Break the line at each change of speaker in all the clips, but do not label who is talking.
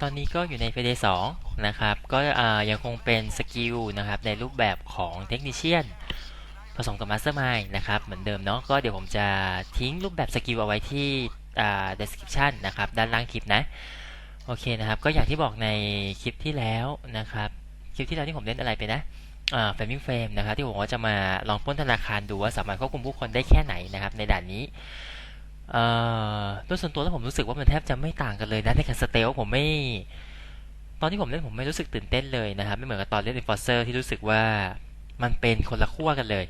ตอนนี้ก็อยู่ในเฟเดสองนะครับ ก็ยังคงเป็นสกิลนะครับในรูปแบบของเทคนิชเชียนผสมกับมาสเตอร์มายนะครับ เหมือนเดิมเนาะก็เดี๋ยวผมจะทิ้งรูปแบบสกิลเอาไว้ที่อ่า description นะครับ ด้านล่างคลิปนะ โอเคนะครับ ก็อย่างที่บอกในคลิปที่แล้วนะครับ คลิปที่แล้วที่ผมเล่นอะไรไปนะอ่า framing frame นะครับที่ผมว่าจะมาลองป้นธนาคารดูว่าสามารถควบคุมผู้คนได้แค่ไหนนะครับในด่านนี้ เอ่อโดยส่วนตัวแล้วผมรู้สึกว่ามันแทบจะไม่ต่างกันเลยนะในการสเตลผมไม่ ตอนที่ผมเล่นผมไม่รู้สึกตื่นเต้นเลยนะครับ ไม่เหมือนกับตอนเล่น Enforcer ที่รู้สึกว่ามันเป็นคนละขั้วกันเลย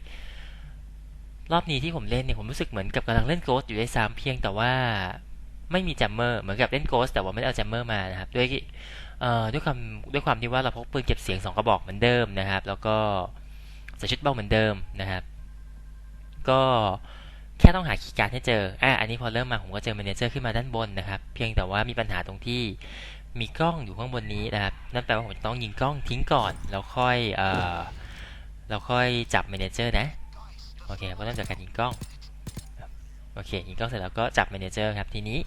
รอบนี้ที่ผมเล่นเนี่ยผมรู้สึกเหมือนกับกำลังเล่น Ghost อยู่ด้วยซ้ำเพียงแต่ว่าไม่มีจัมเมอร์เหมือนกับเล่น Ghost แต่ว่าไม่ได้เอาจัมเมอร์มานะครับด้วยเอ่อด้วยความด้วยความที่ว่าเราพกปืนเก็บเสียงสองกระบอกเหมือนเดิมนะครับ แล้วก็ใส่ชุดเบ้าเหมือนเดิมนะครับ ก็ แค่ต้องหาคีย์การ์ดให้เจอ อะอันนี้พอเริ่มมาผมก็เจอ m ม n เจอร์ขึ้นมาด้านบนนะครับ เพียงแต่ว่ามีปัญหาตรงที่มีกล้องอยู่ข้างบนนี้นะครับ นั่นแปลว่าผมต้องยิงกล้องทิ้งก่อน แล้วค่อยเอ่อแล้วค่อยจับ m ม n เจอร์นะ โอเคครับก็เริ่มจากการยิงกล้องโอเคยิงกล้องเสร็จแล้วก็จับ m ม n เจอร์ครับ ทีนี้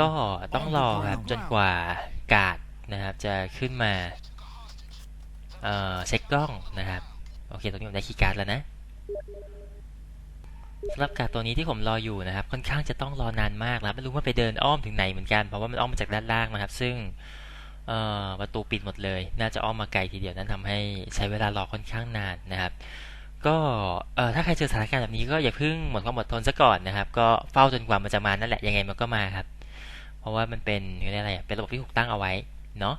ก็ต้องรอครับจนกว่ากาดนะครับจะขึ้นมาเอ่อเช็คกล้องนะครับ โอเคตรงนี้ผมได้คีย์การ์ดแล้วนะ สำหรับการ์ดตัวนี้ที่ผมรออยู่นะครับ ค่อนข้างจะต้องรอนานมากแล้วไม่รู้ว่าไปเดินอ้อมถึงไหนเหมือนกัน เพราะว่ามันอ้อมมาจากด้านล่างนะครับ ซึ่งประตูปิดหมดเลย น่าจะอ้อมมาไกลทีเดียวนั้นทำให้ใช้เวลารอค่อนข้างนานนะครับ ก็ถ้าใครเจอสถานการณ์แบบนี้ก็อย่าเพิ่งหมดความอดทนซะก่อนนะครับ ก็เฝ้าจนกว่ามันจะมานั่นแหละยังไงมันก็มาครับ เพราะว่ามันเป็นเรียกอะไรเป็นระบบที่ถูกตั้งเอาไว้เนาะ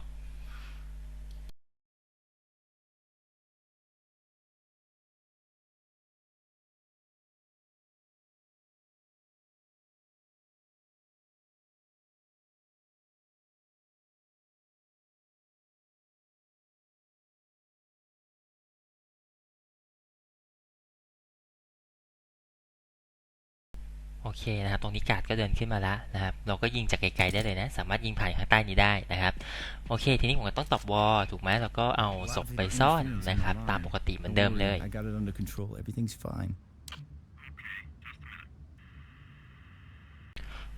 โอเคนะครับตรงนี้กาดก็เดินขึ้นมาแล้วนะครับเราก็ยิงจากไกลๆได้เลยนะ สามารถยิงผ่านข้างใต้นี้ได้นะครับโอเค ทีนี้ผมก็ต้องตอบวอลถูกไหมเราก็เอาศพไปซ่อนนะครับตามปกติเหมือนเดิมเลย
I got it under control. Everything's fine.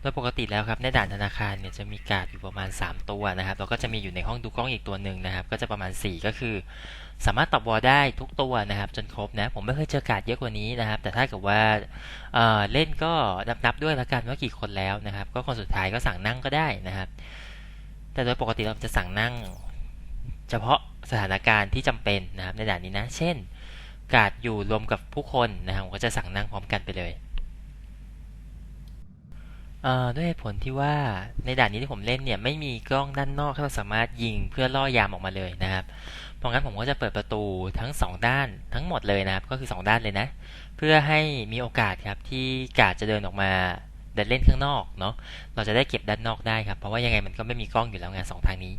โดยปกติแล้วครับในด่านธนาคารเนี่ยจะมีการ์ดอยู่ประมาณ 3 ตัวนะครับแล้วก็จะมีอยู่ในห้องดูกล้องอีกตัวหนึ่งนะครับ ก็จะประมาณ 4 ก็คือ สามารถตอบวอลได้ทุกตัวนะครับ จนครบนะผมไม่เคยเจอการ์ดเยอะกว่านี้นะครับ แต่ถ้าเกิดว่าเเล่นก็นับนับด้วยละกันว่ากี่คนแล้วนะครับ ก็คนสุดท้ายก็สั่งนั่งก็ได้นะครับ แต่โดยปกติเราจะสั่งนั่ง เฉพาะสถานการณ์ที่จำเป็นนะครับ ในด่านนี้นะ เช่น การ์ดอยู่รวมกับผู้คนนะครับก็จะสั่งนั่งพร้อมกันไปเลย เอ่อด้วยเหตุผลที่ว่าในด่านนี้ที่ผมเล่นเนี่ยไม่มีกล้องด้านนอกที่เราสามารถยิงเพื่อล่อยามออกมาเลยนะครับ เพราะงั้นผมก็จะเปิดประตูทั้งสองด้านทั้งหมดเลยนะครับ ก็คือสองด้านเลยนะ เพื่อให้มีโอกาสครับที่กาดจะเดินออกมาเดินเล่นข้างนอกเนาะ เราจะได้เก็บด้านนอกได้ครับ เพราะว่ายังไงมันก็ไม่มีกล้องอยู่แล้วไงสองทางนี้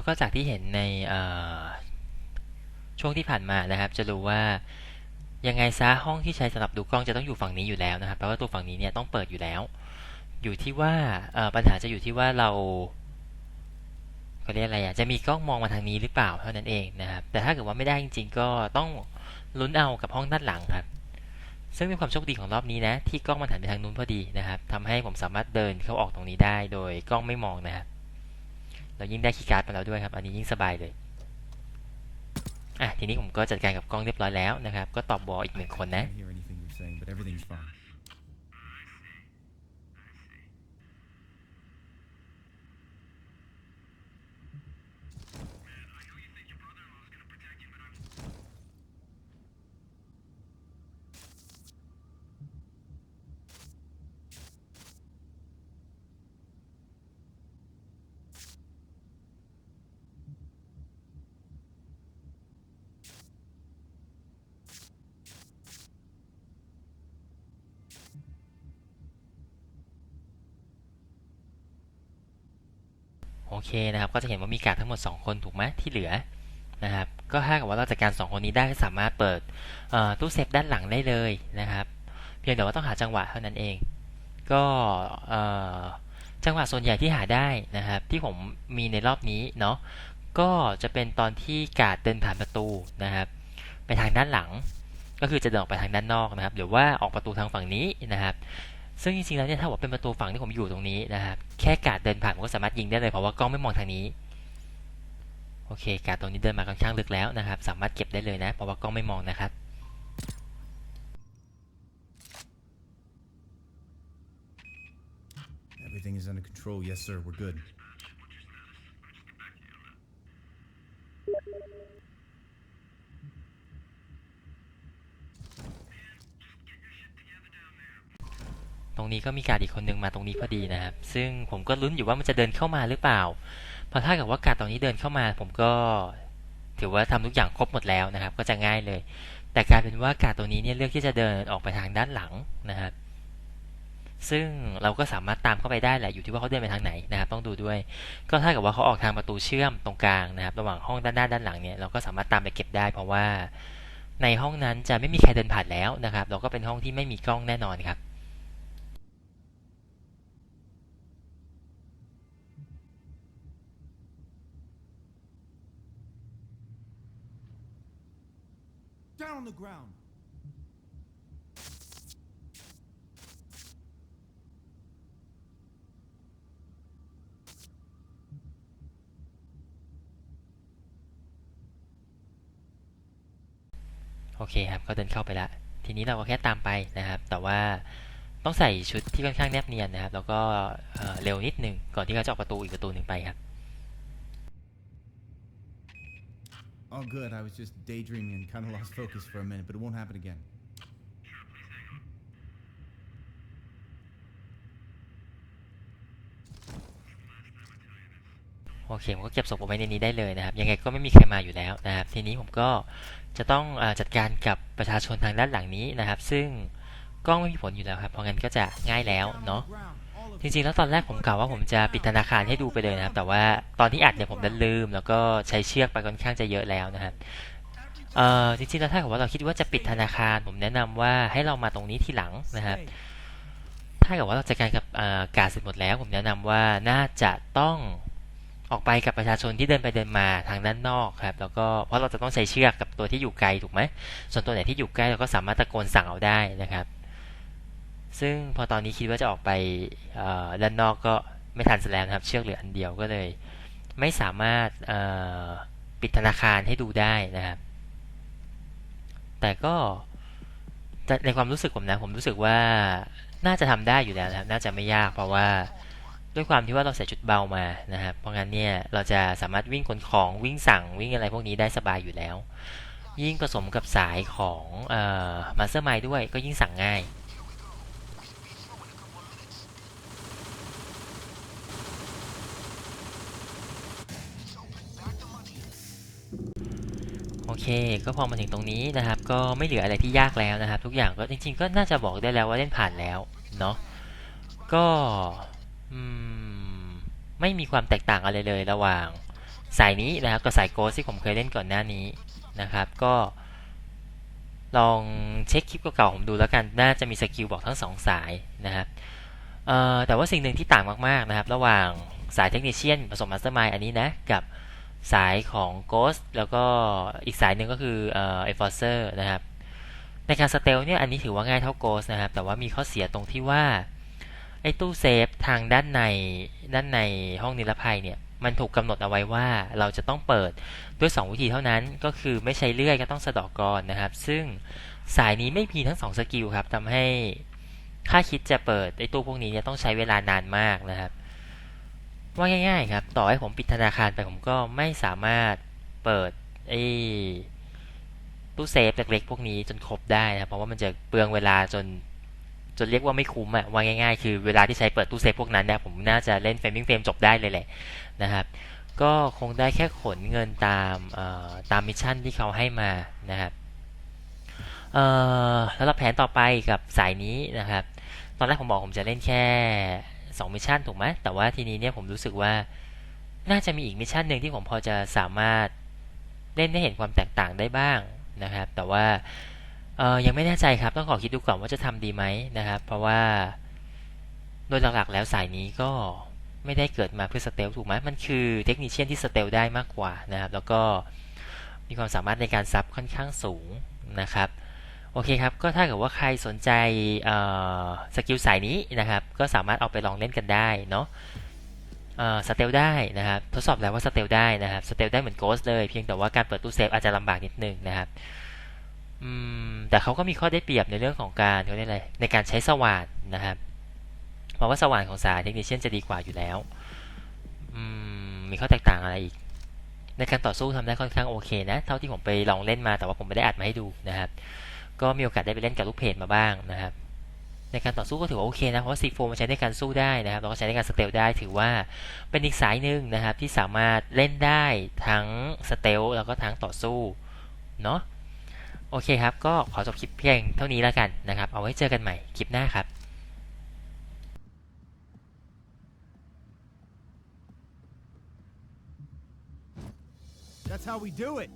แล้วก็จากที่เห็นในช่วงที่ผ่านมานะครับ จะรู้ว่ายังไงซะห้องที่ใช้สำหรับดูกล้องจะต้องอยู่ฝั่งนี้อยู่แล้วนะครับแปลว่าตัวฝั่งนี้เนี่ยต้องเปิดอยู่แล้ว อยู่ที่ว่าปัญหาจะอยู่ที่ว่าเราเขาเรียกอะไรอะจะมีกล้องมองมาทางนี้หรือเปล่าเท่านั้นเองนะครับ แต่ถ้าเกิดว่าไม่ได้จริง ๆ ก็ต้องลุ้นเอากับห้องด้านหลังครับ ซึ่งเป็นความโชคดีของรอบนี้นะ ที่กล้องมันหันไปทางนู้นพอดีนะครับทำให้ผมสามารถเดินเข้าออกตรงนี้ได้ โดยกล้องไม่มองนะครับ เรายิ่งได้คีย์การ์ดมาแล้วด้วยครับ อันนี้ยิ่งสบายเลยอะทีนี้ผมก็จัดการกับกล้องเรียบร้อยแล้วนะครับ ก็ตอบบออีกหนึ่งคนนะ เคนะครับ ก็จะเห็นว่ามีการ์ดทั้งหมด 2 คนถูกไหมที่เหลือนะครับ ก็ถ้าเกิดว่าเราจัดการ 2 คนนี้ได้ก็สามารถเปิดตู้เซฟด้านหลังได้เลยนะครับ เพียงแต่ว่าต้องหาจังหวะเท่านั้นเอง ก็จังหวะส่วนใหญ่ที่หาได้นะครับ ที่ผมมีในรอบนี้เนาะก็จะเป็นตอนที่การ์ดเดินผ่านประตูนะครับ ไปทางด้านหลัง ก็คือจะเดินออกไปทางด้านนอกนะครับ หรือว่าออกประตูทางฝั่งนี้นะครับ ซึ่งจริงๆแล้วเนี่ยถ้าว่าเป็นประตูฝั่งที่ผมอยู่ตรงนี้นะครับแค่กาดเดินผ่านผมก็สามารถยิงได้เลยเพราะว่ากล้องไม่มองทางนี้โอเค กาดตรงนี้เดินมาค่อนข้างลึกแล้วนะครับ สามารถเก็บได้เลยนะ เพราะว่ากล้องไม่มองนะครับ
Everything is under control. Yes, sir. We're good.
ต รงนี้ก็มีการดอีกคนนึงมาตรงนี้พอดีนะครับ ซึ่งผมก็ลุ้นอยู่ว่ามันจะเดินเข้ามาหรือเปล่า เพราะถ้าเกิดว่าการดตรงนี้เดินเข้ามา ผมก็ถือว่าทำทุกอย่างครบหมดแล้วนะครับ ก็จะง่ายเลย แต่กลายเป็นว่าการดตัวนี้เนี่ยเลือกที่จะเดินออกไปทางด้านหลังนะครับซึ่งเราก็สามารถตามเข้าไปได้แหละอยู่ที่ว่าเขาเดินไปทางไหนนะครับ ต้องดูด้วย ก็ถ้าเกิดว่าเขาออกทางประตูเชื่อมตรงกลางนะครับ ระหว่างห้องด้านหน้าด้านหลังเนี่ยเราก็สามารถตามไปเก็บได้ เพราะว่าในห้องนั้นจะไม่มีใครเดินผ่านแล้วนะครับ เราก็เป็นห้องที่ไม่มีกล้องแน่นอนครับ
on the ground.
โอเคครับ ก็เดินเข้าไปแล้วทีนี้เราก็แค่ตามไปนะครับ แต่ว่าต้องใส่ชุดที่ค่อนข้างแนบเนียนนะครับ แล้วก็เเร็วนิดหนึ่งก่อนที่เขาจะออกประตูอีกประตูหนึ่งไปครับ
All good. I was just daydreaming and kind of lost focus for a minute, but it won't happen again.
โอเคผมก็เก็บศพเอาไว้ในนี้ได้เลยนะครับ ยังไงก็ไม่มีใครมาอยู่แล้วนะครับ ทีนี้ผมก็จะต้องอจัดการกับประชาชนทางด้านหลังนี้นะครับ ซึ่งกล้องไม่มีผลอยู่แล้วครับ เพราะงั้นก็จะง่ายแล้วเนาะ จริงๆ แล้วตอนแรกผมกล่าวว่าผมจะปิดธนาคารให้ดูไปเลยนะครับ แต่ว่าตอนที่อัดเนี่ยผมดันลืม แล้วก็ใช้เชือกไปค่อนข้างจะเยอะแล้วนะครับเอ่อจริงๆ แล้วถ้าเกิดว่าเราคิดว่าจะปิดธนาคาร ผมแนะนำว่าให้เรามาตรงนี้ทีหลังนะครับ ถ้าเกิดว่าเราจัดการกับการเสร็จหมดแล้ว ผมแนะนำว่าน่าจะต้องออกไปกับประชาชนที่เดินไปเดินมาทางด้านนอกครับ แล้วก็เพราะเราจะต้องใช้เชือกกับตัวที่อยู่ไกลถูกไหมส่วนตัวไหนที่อยู่ใกล้เราก็สามารถตะโกนสั่งเอาได้นะครับ ซึ่งพอตอนนี้คิดว่าจะออกไปด้านนอกก็ไม่ทันแล้วนะครับ เชือกเหลืออันเดียวก็เลย ไม่สามารถปิดธนาคารให้ดูได้นะครับ แต่ก็ในความรู้สึกผมนะ ผมรู้สึกว่าน่าจะทำได้อยู่แล้วนะครับ น่าจะไม่ยากเพราะว่าด้วยความที่ว่าเราใส่ชุดเบามานะครับ เพราะงั้นเนี่ยเราจะสามารถวิ่งขนของวิ่งสั่งวิ่งอะไรพวกนี้ได้สบายอยู่แล้ว ยิ่งผสมกับสายของมาสเตอร์ไมด้วยก็ยิ่งสั่งง่าย โอเค ก็พอมาถึงตรงนี้นะครับ ก็ไม่เหลืออะไรที่ยากแล้วนะครับ ทุกอย่างก็จริงๆ ก็น่าจะบอกได้แล้วว่าเล่นผ่านแล้วเนาะ ก็ไม่มีความแตกต่างอะไรเลยระหว่างสายนี้นะครับกับสายโกสที่ผมเคยเล่นก่อนหน้านี้นะครับ ก็ลองเช็คคลิปเก่าๆผมดูแล้วกัน น่าจะมีสกิลบอกทั้งสองสายนะครับแต่ว่าสิ่งหนึ่งที่ต่างมากๆนะครับ ระหว่างสายเทคนิชเชียนผสมมาสเตอร์มายอันนี้นะกับ สายของ Ghost แล้วก็อีกสายหนึ่งก็คือเอ่อ Enforcer นะครับในการสเตลเนี่ยอันนี้ถือว่าง่ายเท่า Ghost นะครับ แต่ว่ามีข้อเสียตรงที่ว่าไอ้ตู้เซฟทางด้านในด้านในห้องนิรภัยเนี่ยมันถูกกำหนดเอาไว้ว่าเราจะต้องเปิดด้วย 2 วิธีเท่านั้นก็คือไม่ใช้เลื่อยก็ต้องสะดอกกรอนนะครับ ซึ่งสายนี้ไม่มีทั้ง 2 สกิลครับทำให้ถ้าคิดจะเปิดไอ้ตู้พวกนี้เนี่ยต้องใช้เวลานานมากนะครับ ว่าง่ายๆครับ ต่อให้ผมปิดธนาคารไปผมก็ไม่สามารถเปิดไอ้ตู้เซฟเล็กๆพวกนี้จนครบได้นะเพราะว่ามันจะเปลืองเวลาจนจนเรียกว่าไม่คุ้มอะว่าง่ายๆ คือเวลาที่ใช้เปิดตู้เซฟพวกนั้นเนี่ยผมน่าจะเล่นเฟรมมิ่งเฟรมจบได้เลยแหละนะครับ ก็คงได้แค่ขนเงินตามตามมิชชั่นที่เขาให้มานะครับแล้วเราแผนต่อไปกับสายนี้นะครับ ตอนแรกผมบอกผมจะเล่นแค่ 2มิชชั่นถูกไหมแต่ว่าทีนี้เนี่ยผมรู้สึกว่าน่าจะมีอีกมิชชั่นหนึ่งที่ผมพอจะสามารถเล่นได้เห็นความแตกต่างได้บ้างนะครับ แต่ว่าเออยังไม่แน่ใจครับต้องขอคิดดูก่อนว่าจะทำดีไหมนะครับ เพราะว่าโดยหลักๆแล้วสายนี้ก็ไม่ได้เกิดมาเพื่อสเตลถูกไหมมันคือเทคนิชเชียนที่สเตลได้มากกว่านะครับ แล้วก็มีความสามารถในการซับค่อนข้างสูงนะครับ โอเคครับ ก็ถ้าเกิดว่าใครสนใจสกิลสายนี้นะครับ ก็สามารถเอาไปลองเล่นกันได้เนาะสเตลได้นะครับ ทดสอบแล้วว่าสเตลได้นะครับ สเตลได้เหมือนโกสเลย เพียงแต่ว่าการเปิดตู้เซฟอาจจะลำบากนิดนึงนะครับแต่เขาก็มีข้อได้เปรียบในเรื่องของการเขาเรียกอะไร ในการใช้สว่านนะครับ เพราะว่าสว่านของสายเทคนิชเชียนจะดีกว่าอยู่แล้วมมีข้อแตกต่างอะไรอีก ในการต่อสู้ทำได้ค่อนข้างโอเคนะ เท่าที่ผมไปลองเล่นมา แต่ว่าผมไม่ได้อัดมาให้ดูนะครับ ก็มีโอกาสได้ไปเล่นกับลูกเพจมาบ้างนะครับ ในการต่อสู้ก็ถือว่าโอเคนะเพราะว่าซีโฟมันใช้ในการสู้ได้นะครับแล้วก็ใช้ในการสเตลได้ถือว่าเป็นอีกสายหนึ่งนะครับที่สามารถเล่นได้ทั้งสเตลแล้วก็ทั้งต่อสู้เนาะโอเคครับ ก็ขอจบคลิปเพียงเท่านี้แล้วกันนะครับ เอาไว้เจอกันใหม่คลิปหน้าครับ
That's how we do it.